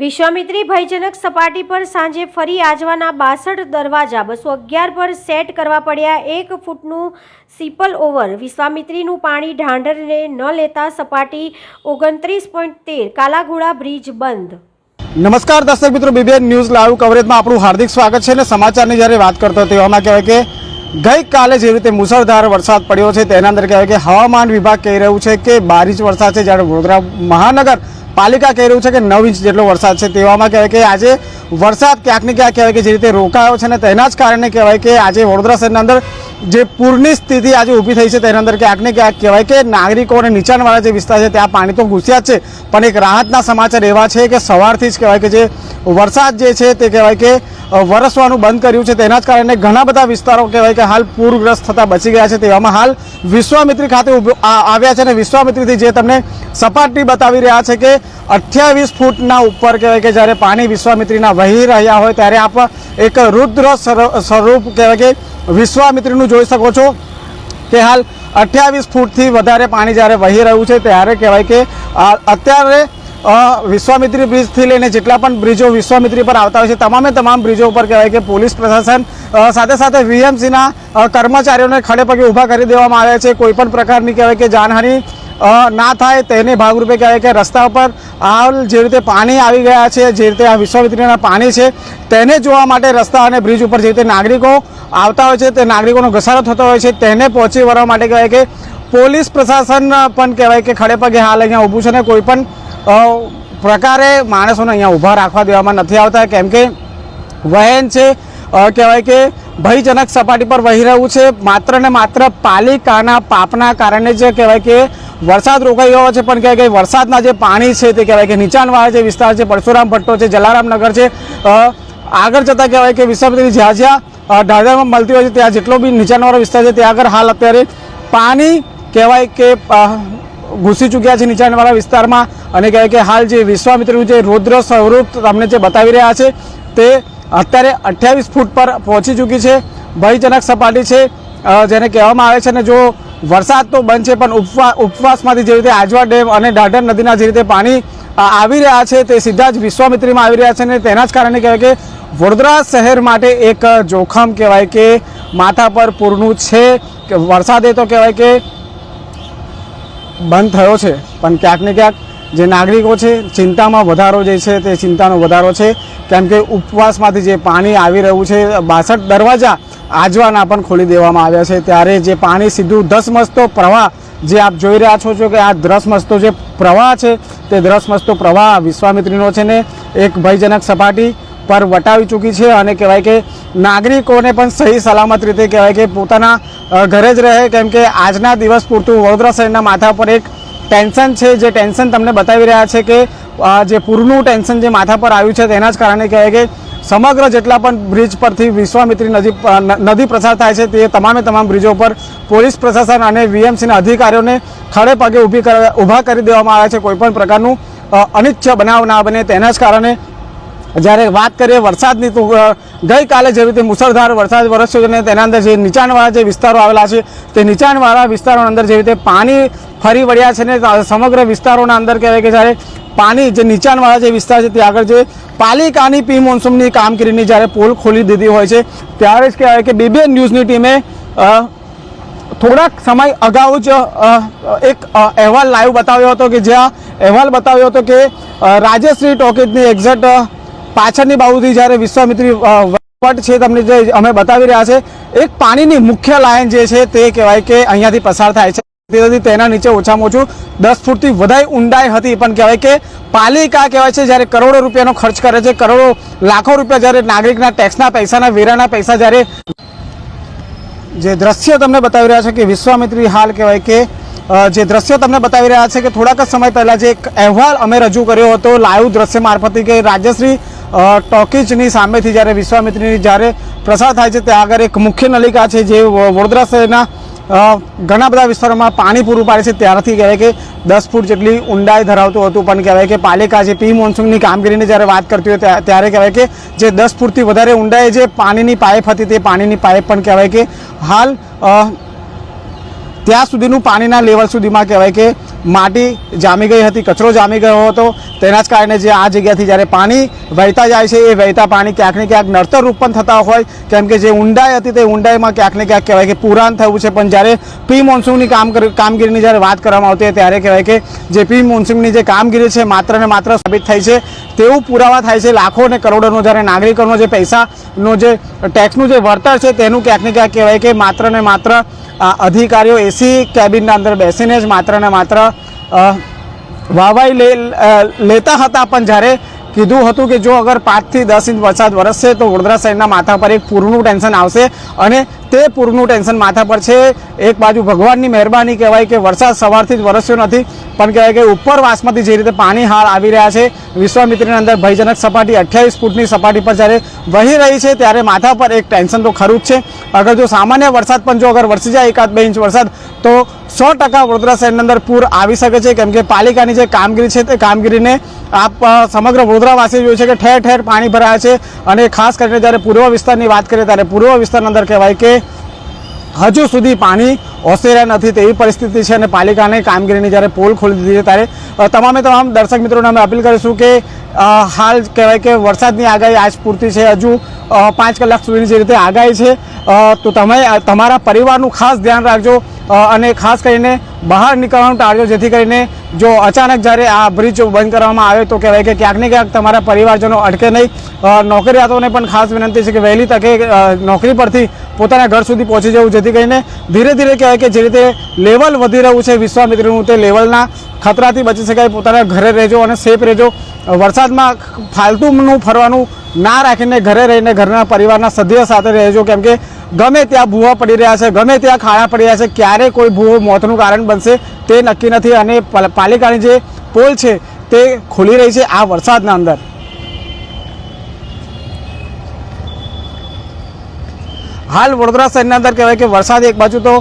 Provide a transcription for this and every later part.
વિશ્વામિત્રી ભયજનક સપાટી પર સાંજે ફરી આજવાના બાસઠ દરવાજા બસો અગિયાર પર સેટ કરવા પડ્યા. એક ફૂટનું સિપલ ઓવર વિશ્વામિત્રીનું પાણી ઢાંઢરને ન લેતા સપાટી ઓગણત્રીસ પોઈન્ટ તેર કાલાઘોડા બ્રિજ બંધ. નમસ્કાર દર્શક મિત્રો બીબીએન ન્યૂઝ લાઈવ કવરેજમાં આપણું હાર્દિક સ્વાગત છે અને સમાચારની જ્યારે વાત કરતો તેવામાં કહેવાય કે ગઈકાલે જે રીતે મુસળધાર વરસાદ પડ્યો છે, તેના અંદર કહેવાય કે હવામાન વિભાગ કહી રહ્યું છે કે બાર વરસાદ છે, જ્યારે વડોદરા મહાનગર પાલિકા કહી રહ્યું છે કે નવ ઇંચ જેટલો વરસાદ છે. તેવામાં કહેવાય કે આજે વરસાદ ક્યાંક ને ક્યાંક કહેવાય કે જે રીતે રોકાયો છે ને તેના જ કારણે કહેવાય કે આજે વડોદરા શહેરના અંદર જે પૂરની સ્થિતિ આજે ઊભી થઈ છે તેના અંદર ક્યાંક ને ક્યાંક કહેવાય કે નાગરિકો અને નીચાણવાળા જે વિસ્તાર છે ત્યાં પાણી તો ઘૂસ્યા છે. પણ એક રાહતના સમાચાર એવા છે કે સવારથી જ કહેવાય કે જે વરસાદ જે છે તે કહેવાય કે વરસવાનું બંધ કર્યું છે. તેના જ કારણે ઘણા બધા વિસ્તારો કહેવાય કે હાલ પૂરગ્રસ્ત થતા બચી ગયા છે. તેવામાં હાલ વિશ્વામિત્રી ખાતે આવ્યા છે અને વિશ્વામિત્રીથી જે તમને સપાટી બતાવી રહ્યા છે કે અઠ્યાવીસ ફૂટના ઉપર કહેવાય કે જ્યારે પાણી વિશ્વામિત્રીના વહી રહ્યા હોય ત્યારે આપ એક રુદ્ર સ્વરૂપ કહેવાય કે વિશ્વામિત્રીનું જોઈ શકો છો કે હાલ અઠ્યાવીસ ફૂટથી વધારે પાણી જ્યારે વહી રહ્યું છે ત્યારે કહેવાય કે અત્યારે વિશ્વામિત્રી બ્રિજથી લઈને જેટલા પણ બ્રિજો વિશ્વામિત્રી પર આવતા હોય છે, તમામે તમામ બ્રિજો ઉપર કહેવાય કે પોલીસ પ્રશાસન સાથે સાથે વીએમસીના કર્મચારીઓને ખડે પગે ઊભા કરી દેવામાં આવ્યા છે. કોઈ પણ પ્રકારની કહેવાય કે જાનહાનિ ના થાય તેને ભાગરૂપે કહેવાય કે રસ્તા ઉપર હાલ જે રીતે પાણી આવી ગયા છે, જે રીતે આ વિશ્વામિત્રીના પાણી છે, તેને જોવા માટે રસ્તા અને બ્રિજ ઉપર જે રીતે નાગરિકો આવતા હોય છે, તે નાગરિકોનો ઘસારો થતો હોય છે, તેને પહોંચી વળવા માટે કહેવાય કે પોલીસ પ્રશાસન પણ કહેવાય કે ખડે પગે હાલ અહીંયા ઊભું છે ને કોઈ પણ પ્રકારે માણસોને અહીંયા ઊભા રાખવા દેવામાં નથી આવતા કેમ કે વહેન છે કહેવાય કે ભયજનક સપાટી પર વહી રહ્યું છે માત્ર ને માત્ર પાલિકાના પાપના કારણે જ કહેવાય કે વરસાદ રોકાઈ ગયો છે પણ કહેવાય કે વરસાદના જે પાણી છે તે કહેવાય કે નીચાણવાળા જે વિસ્તાર છે પરશુરામ ભટ્ટો છે જલારામનગર છે આગળ જતાં કહેવાય કે વિશ્વામિત્રી જ્યાં જ્યાં અ, મળતી હોય છે ત્યાં જેટલો બી નીચાણવાળો વિસ્તાર છે ત્યાં આગળ હાલ અત્યારે પાણી કહેવાય કે ઘૂસી ચૂક્યા છે નીચાણવાળા વિસ્તારમાં અને કહેવાય કે હાલ જે વિશ્વામિત્રનું જે રુદ્ર સ્વરૂપ તમને જે બતાવી રહ્યા છે, તે અત્યારે અઠ્યાવીસ ફૂટ પર પહોંચી ચૂકી છે. ભયજનક સપાટી છે જેને કહેવામાં આવે છે ને જો વરસાદ તો બંધ છે, પણ ઉપવા, ઉપવાસમાંથી જે રીતે આજવા ડેમ અને ઢાઢર નદીના જે રીતે પાણી આવી રહ્યા છે, તે સીધા જ વિશ્વામિત્રીમાં આવી રહ્યા છે અને તેના જ કારણે કહેવાય કે વડોદરા શહેર માટે એક જોખમ કહેવાય કે માથા પર પૂરનું છે. કે વરસાદે તો કહેવાય કે બંધ થયો છે. પણ ક્યાંક ને ક્યાંક જે નાગરિકો છે, ચિંતામાં વધારો જે છે તે ચિંતાનો વધારો છે. કેમ કે ઉપવાસમાંથી જે પાણી આવી રહ્યું છે, બાસઠ દરવાજા આજવાના પણ ખોલી દેવામાં આવ્યા છે. ત્યારે જે પાણી સીધું ધસમસતો પ્રવાહ જે આપ જોઈ રહ્યા છો છો કે આ ધ્રસમસતો જે પ્રવાહ છે, તે ધ્રસમસતો પ્રવાહ વિશ્વામિત્રીનો છે ને એક ભયજનક સપાટી પર વટાવી ચૂકી છે અને કહેવાય કે નાગરિકોને પણ સહી સલામત રીતે કહેવાય કે પોતાના ઘરે જ રહે. કેમ કે આજના દિવસ પૂરતું વડોદરા શહેરના માથા પર એક ટેન્શન છે. જે ટેન્શન તમને બતાવી રહ્યા છે કે જે પૂરનું ટેન્શન જે માથા પર આવ્યું છે તેના જ કારણે કહેવાય કે સમગ્ર જેટલા પણ બ્રિજ પરથી વિશ્વામિત્રી નદી નદી પસાર થાય છે તે તમામે તમામ બ્રિજો પર પોલીસ પ્રશાસન અને વીએમસીના અધિકારીઓને ખડે પગે ઊભી ઊભા કરી દેવામાં આવ્યા છે. કોઈ પણ પ્રકારનું અનિચ્છ બનાવ ના બને તેના જ કારણે જ્યારે વાત કરીએ વરસાદની, તો ગઈકાલે જેવી રીતે મુસળધાર વરસાદ વરસ્યો છે અને તેના અંદર જે નીચાણવાળા જે વિસ્તારો આવેલા છે, તે નીચાણવાળા વિસ્તારોની અંદર જેવી રીતે પાણી ફરી વળ્યા છે ને સમગ્ર વિસ્તારોના અંદર કહેવાય કે જ્યારે પાણી જે નીચાણવાળા જે વિસ્તાર છે ત્યાં આગળ જે પાલિકાની પ્રી મોન્સૂનની કામગીરીની જ્યારે પોલ ખોલી દીધી હોય છે, ત્યારે જ કહેવાય કે બીબીએન ન્યૂઝની ટીમે થોડાક સમય અગાઉ જ એક અહેવાલ લાઈવ બતાવ્યો હતો કે જ્યાં અહેવાલ બતાવ્યો હતો કે રાજશ્રી ટોકીજની એક્ઝેક્ટ પાછળની બાજુથી જ્યારે વિશ્વામિત્રી વટ છે તમને જે અમે બતાવી રહ્યા છે, એક પાણીની મુખ્ય લાઇન જે છે તે કહેવાય કે અહીંયાથી પસાર થાય છે. તેથી તેના નીચે ઓછામાં ઓછું દસ ફૂટથી વધારે ઊંડાઈ હતી, પણ કહેવાય કે પાલિકા કહેવાય છે જ્યારે કરોડો રૂપિયાનો ખર્ચ કરે છે. કરોડો, લાખો રૂપિયા જ્યારે નાગરિકના ટેક્સના પૈસાના વેરાના પૈસા જ્યારે જે દ્રશ્ય તમને બતાવી રહ્યા છે કે વિશ્વામિત્રી હાલ કહેવાય કે જે દ્રશ્ય તમને બતાવી રહ્યા છે કે થોડાક સમય પહેલાં જે એક અહેવાલ અમે રજૂ કર્યો હતો, લાઈવ દ્રશ્ય મારફતે કે રાજ્યશ્રી ટોકીજની સામેથી જ્યારે વિશ્વામિત્રીની જ્યારે પ્રસાર થાય છે, ત્યાં આગળ એક મુખ્ય નલિકા છે જે વડોદરા શહેરના ઘણા બધા વિસ્તારોમાં પાણી પૂરું પાડે છે. ત્યારથી કહેવાય કે દસ ફૂટ જેટલી ઊંડાઈ ધરાવતું હતું. પણ કહેવાય કે પાલિકા જે પ્રી મોન્સૂનની કામગીરીની જ્યારે વાત કરતી હોય ત્યારે કહેવાય કે જે દસ ફૂટથી વધારે ઊંડાઈ જે પાણીની પાઇપ હતી, તે પાણીની પાઇપ પણ કહેવાય કે હાલ ત્યાં સુધીનું પાણીના લેવલ સુધીમાં કહેવાય કે માટી જામી ગઈ હતી, કચરો જામી ગયો હતો. તેના જ કારણે જે આ જગ્યાથી જ્યારે પાણી વહેતા જાય છે, એ વહેતા પાણી ક્યાંક ને ક્યાંક નડતર રૂપ પણ થતા હોય. કેમ કે જે ઊંડાઈ હતી તે ઊંડાઈમાં ક્યાંક ને ક્યાંક કહેવાય કે પુરાણ થયું છે. પણ જ્યારે પ્રી મોન્સૂનની કામ કામગીરીની જ્યારે વાત કરવામાં આવતી હોય, ત્યારે કહેવાય કે જે પ્રી મોન્સૂનની જે કામગીરી છે, માત્ર ને માત્ર સાબિત થઈ છે. તેવું પુરાવા થાય છે. લાખો અને કરોડોનો જ્યારે નાગરિકોનો જે પૈસાનો જે ટેક્સનું જે વળતર છે, તેનું ક્યાંક ને ક્યાંક કહેવાય કે માત્ર ને માત્ર અધિકારીઓ એસી કેબિનના અંદર બેસીને જ માત્ર ને માત્ર વાવાઈ લે લેતા હતા પણ જ્યારે કીધું હતું કે જો અગર પાંચથી દસ ઇંચ વરસાદ વરસશે તો વડોદરા શહેરના માથા પર એક પૂરનું ટેન્શન આવશે અને તે પૂરનું ટેન્શન માથા પર છે. એક બાજુ ભગવાનની મહેરબાની કહેવાય કે વરસાદ સવારથી જ વરસ્યો નથી, પણ કહેવાય કે ઉપરવાસમાંથી જે રીતે પાણી હાલ આવી રહ્યા છે, વિશ્વામિત્રીની અંદર ભયજનક સપાટી, અઠ્યાવીસ ફૂટની સપાટી પર જ્યારે વહી રહી છે ત્યારે માથા પર એક ટેન્શન તો ખરું જ છે. અગર જો સામાન્ય વરસાદ પણ જો અગર વરસી જાય એકાદ બે ઇંચ વરસાદ, તો સો ટકા વડોદરા શહેરની અંદર પૂર આવી શકે છે. કેમ કે પાલિકાની જે કામગીરી છે તે કામગીરીને આપ સમગ્ર વડોદરાવાસી જોયું છે કે ઠેર ઠેર પાણી ભરાયા છે. અને ખાસ કરીને જ્યારે પૂર્વ વિસ્તારની વાત કરીએ ત્યારે પૂર્વ વિસ્તારની અંદર કહેવાય કે હજુ સુધી પાણી ઓસર્યા નથી તેવી પરિસ્થિતિ છે અને પાલિકાની કામગીરીની જ્યારે પોલ ખોલી દીધી છે ત્યારે તમામે તમામ દર્શક મિત્રોને અમે અપીલ કરીશું કે હાલ કહેવાય કે વરસાદની આગાહી આજ પૂરતી છે. હજુ પાંચ કલાક સુધીની જે રીતે આગાહી છે તો તમે તમારા પરિવારનું ખાસ ધ્યાન રાખજો. અને ખાસ કરીને બહાર નીકળવાનું ટાળજો જેથી કરીને જો અચાનક જ્યારે આ બ્રિજ બંધ કરવામાં આવે તો કહેવાય કે ક્યાંક ને ક્યાંક તમારા પરિવારજનો અટકે નહીં. નોકરિયાતોને પણ ખાસ વિનંતી છે કે વહેલી તકે નોકરી પરથી પોતાના ઘર સુધી પહોંચી જવું. જેથી કરીને ધીરે ધીરે કહેવાય કે જે રીતે લેવલ વધી રહ્યું છે વિશ્વામિત્રીનું, તે લેવલના ખતરાથી બચી શકાય, પોતાના ઘરે રહેજો અને સેફ રહેજો. વરસાદમાં ફાલતુનું ફરવાનું ના રાખીને ઘરે રહીને ઘરના પરિવારના સભ્ય સાથે રહેજો. કેમ કે ગમે ત્યાં ભૂવા પડી રહ્યા છે, ગમે ત્યાં ખાડા પડી રહ્યા છે, ક્યારે કોઈ ભૂવો મોતનું કારણ બનશે તે નક્કી નથી અને પલ- પાલિકાની જે પોલ છે તે ખુલી રહી છે આ વરસાદના અંદર. હાલ વડોદરા શહેરના અંદર કહેવાય કે વરસાદ એક બાજુ તો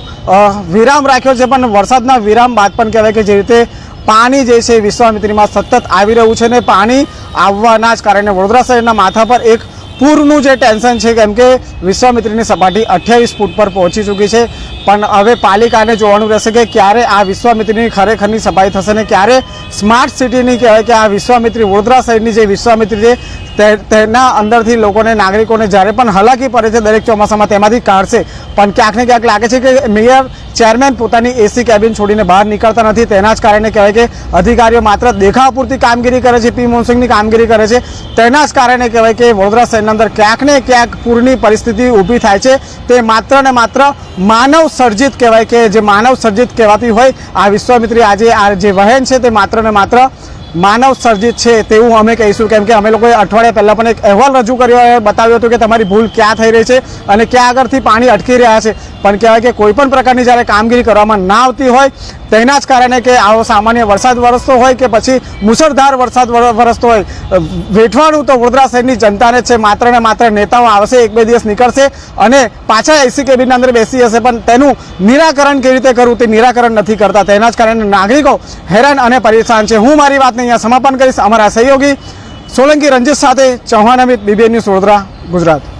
વિરામ રાખ્યો છે, પણ વરસાદના વિરામ બાદ પણ કહેવાય કે જે રીતે પાણી જે છે વિશ્વામિત્રીમાં સતત આવી રહ્યું છે ને પાણી આવવાના જ કારણે વડોદરા શહેરના માથા પર એક પૂરનું જે ટેન્શન છે, કેમ કે વિશ્વામિત્રીની સપાટી અઠ્યાવીસ ફૂટ પર પહોંચી ચૂકી છે. પણ હવે પાલિકાને જોવાનું રહેશે કે ક્યારે આ વિશ્વામિત્રીની ખરેખરની સફાઈ થશે ને ક્યારે સ્માર્ટ સિટીની કહેવાય કે આ વિશ્વામિત્રી વડોદરા શહેરની જે વિશ્વામિત્રી છે તેના અંદરથી લોકોને, નાગરિકોને જ્યારે પણ હલાકી પડે છે, દરેક ચોમાસામાં તેમાંથી કાઢશે. પણ ક્યાંક ને ક્યાંક લાગે છે કે મેયર ચેરમેન પોતાની એસી કેબિન છોડીને બહાર નીકળતા નથી. તેના જ કારણે કહેવાય કે અધિકારીઓ માત્ર દેખાવ પૂરતી કામગીરી કરે છે. પી મોન્સૂનની કામગીરી કરે છે. તેના જ કારણે કહેવાય કે વડોદરા શહેરના અંદર ક્યાંક ને ક્યાંક પૂરની પરિસ્થિતિ ઊભી થાય છે. તે માત્ર ને માત્ર માનવ સર્જિત કહેવાય કે જે માનવ સર્જિત કહેવાતી હોય આ વિશ્વામિત્રી આજે આ જે વહેન છે તે માત્ર ને માત્ર માનવ સર્જિત છે તેવું અમે કહીશું. કેમ કે અમે લોકોએ અઠવાડિયા પહેલાં પણ એક અહેવાલ રજૂ કર્યો બતાવ્યો હતો કે તમારી ભૂલ ક્યાં થઈ રહી છે અને ક્યાં આગળથી પાણી અટકી રહ્યા છે. પણ કહેવાય કે કોઈપણ પ્રકારની જ્યારે કામગીરી કરવામાં ના આવતી હોય, તેના જ કારણે કે આવો સામાન્ય વરસાદ વરસતો હોય કે પછી મુસળધાર વરસાદ વરસતો હોય વેઠવાનું તો વડોદરા શહેરની જનતાને છે. માત્ર ને માત્ર નેતાઓ આવશે, એક બે દિવસ નીકળશે અને પાછા એસી કેબિનના અંદર બેસી જશે પણ તેનું નિરાકરણ કેવી રીતે કરવું તે નિરાકરણ નથી કરતા. તેના જ કારણે નાગરિકો હેરાન અને પરેશાન છે. હું મારી વાતને અહીંયા સમાપન કરીશ. અમારા સહયોગી સોલંકી રંજીત સાથે Chauhan Amit, B B N news Vadodara, Gujarat.